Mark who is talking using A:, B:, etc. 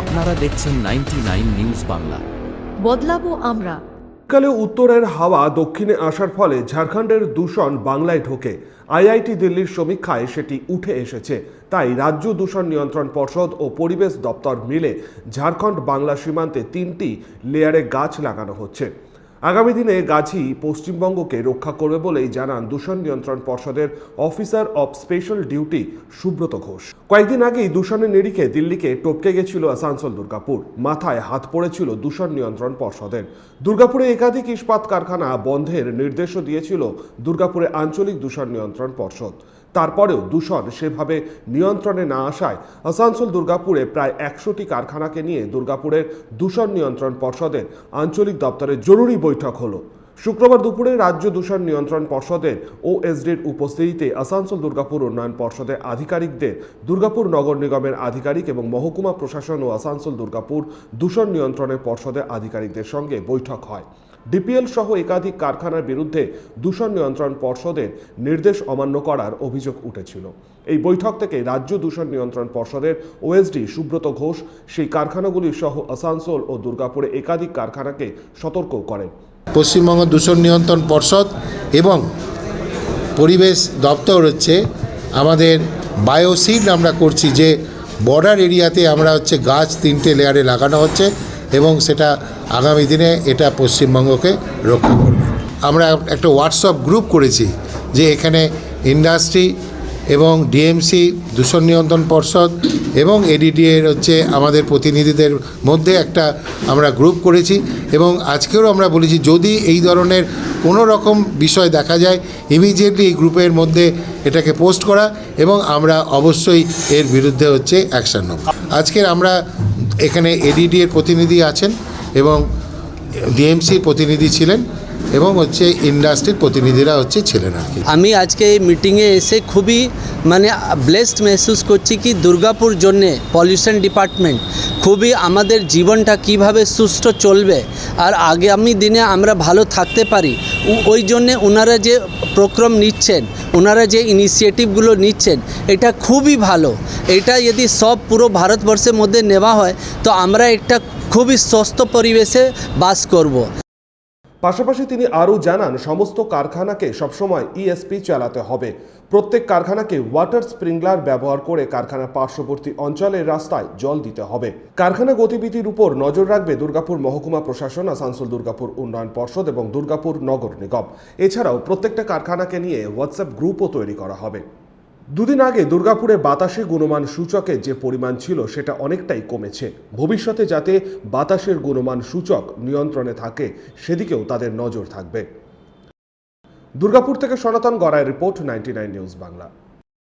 A: আপনারা দেখছেন ninety nine news Bangla.
B: বদলাবো আমরা।
C: কালে উত্তরের হাওয়া দক্ষিণে আসার ফলে ঝাড়খণ্ডের দূষণ বাংলায় ঢোকে। আইআইটি দিল্লির সমীক্ষায় সেটি উঠে এসেছে। তাই রাজ্য দূষণ নিয়ন্ত্রণ পর্ষদ ও পরিবেশ দপ্তর মিলে ঝাড়খণ্ড বাংলা সীমান্তে তিনটি লেয়ারে গাছ লাগানো হচ্ছে। আগামী দিনে গাছই পশ্চিমবঙ্গকে রক্ষা করবে বলেই জানান দূষণ নিয়ন্ত্রণ পর্ষদের officer of special duty Subrata Ghosh. কয়েকদিন আগেই দূষণের নিরিখে দিল্লিকে টপকে গেছিল আসানসোল দুর্গাপুর। মাথায় হাত পড়েছিল দূষণ নিয়ন্ত্রণ পর্ষদের। দুর্গাপুরে একাধিক ইস্পাত কারখানা বন্ধের নির্দেশও দিয়েছিল দুর্গাপুরে আঞ্চলিক দূষণ নিয়ন্ত্রণ পর্ষদ। তারপরেও দূষণ সেভাবে নিয়ন্ত্রণে না আসায় আসানসোল দুর্গাপুরে প্রায় একশোটি কারখানাকে নিয়ে দুর্গাপুরের দূষণ নিয়ন্ত্রণ পর্ষদের আঞ্চলিক দপ্তরের জরুরি বৈঠক হলো। শুক্রবার দুপুরে রাজ্য দূষণ নিয়ন্ত্রণ পর্ষদের ওএসডির উপস্থিতিতে আসানসোল দুর্গাপুর উন্নয়ন পর্ষদের আধিকারিকদের দুর্গাপুর নগর নিগমের আধিকারিক এবং মহকুমা প্রশাসন ও আসানসোল দুর্গাপুর দূষণ নিয়ন্ত্রণের পর্ষদের আধিকারিকদের সঙ্গে বৈঠক হয়। ডিপিএল সহ একাধিক কারখানার বিরুদ্ধে দূষণ নিয়ন্ত্রণ পর্ষদের নির্দেশ অমান্য করার অভিযোগ উঠেছিল। এই বৈঠক থেকে রাজ্য দূষণ নিয়ন্ত্রণ পর্ষদের ওএসডি সুব্রত ঘোষ, সেই কারখানাগুলি সহ আসানসোল ও দুর্গাপুরে একাধিক কারখানাকে সতর্ক করেন।
D: পশ্চিমবঙ্গ দূষণ নিয়ন্ত্রণ পর্ষদ এবং পরিবেশ দপ্তর হচ্ছে আমাদের বায়োসিড আমরা করছি যে বর্ডার এরিয়াতে আমরা হচ্ছে গাছ তিনটে লেয়ারে লাগানো হচ্ছে। এবং সেটা আগামী দিনে এটা পশ্চিমবঙ্গকে রক্ষা করবে। আমরা একটা হোয়াটসঅ্যাপ গ্রুপ করেছি যে এখানে ইন্ডাস্ট্রি এবং ডিএমসি দূষণ নিয়ন্ত্রণ পর্ষদ এবং এডিডিএর হচ্ছে আমাদের প্রতিনিধিদের মধ্যে একটা আমরা গ্রুপ করেছি এবং আজকেও আমরা বলেছি যদি এই ধরনের কোনো রকম বিষয় দেখা যায় ইমিডিয়েটলি এই গ্রুপের মধ্যে এটাকে পোস্ট করা এবং আমরা অবশ্যই এর বিরুদ্ধে হচ্ছে অ্যাকশন নেব। আজকের আমরা এখানে এডিডি এর প্রতিনিধি আছেন এবং ডিএমসির প্রতিনিধি ছিলেন। এবং হচ্ছে ইন্ডাস্ট্রির প্রতিনিধিরা হচ্ছে ছিলেন আর কি।
E: আমি আজকে এই মিটিংয়ে এসে খুবই মানে ব্লেসড মেহসুস করছি কি দুর্গাপুর জন্যে পলিউশন ডিপার্টমেন্ট খুবই আমাদের জীবনটা কীভাবে সুস্থ চলবে আর আগামী দিনে আমরা ভালো থাকতে পারি। ওই জন্যে ওনারা যে প্রক্রম নিচ্ছেন ওনারা যে ইনিশিয়েটিভগুলো নিচ্ছেন, এটা খুবই ভালো। এটা যদি সব পুরো ভারতবর্ষের মধ্যে নেওয়া হয়, তো আমরা একটা খুবই সুস্থ পরিবেশে বাস করব।
C: পাশাপাশি তিনি আরও জানান, সমস্ত কারখানাকে সবসময় ইএসপি চালাতে হবে। প্রত্যেক কারখানাকে ওয়াটার স্প্রিংলার ব্যবহার করে কারখানার পার্শ্ববর্তী অঞ্চলের রাস্তায় জল দিতে হবে। কারখানা গতিবিধির উপর নজর রাখবে দুর্গাপুর মহকুমা প্রশাসন, আসানসোল দুর্গাপুর উন্নয়ন পর্ষদ এবং দুর্গাপুর নগর নিগম। এছাড়াও প্রত্যেকটা কারখানাকে নিয়ে হোয়াটসঅ্যাপ গ্রুপও তৈরি করা হবে। দুদিন আগে দুর্গাপুরে বাতাসে গুণমান সূচকে যে পরিমাণ ছিল সেটা অনেকটাই কমেছে। ভবিষ্যতে যাতে বাতাসের গুণমান সূচক নিয়ন্ত্রণে থাকে, সেদিকেও তাদের নজর থাকবে। দুর্গাপুর থেকে সনাতন গড়ায় রিপোর্ট নাইনটি নিউজ বাংলা।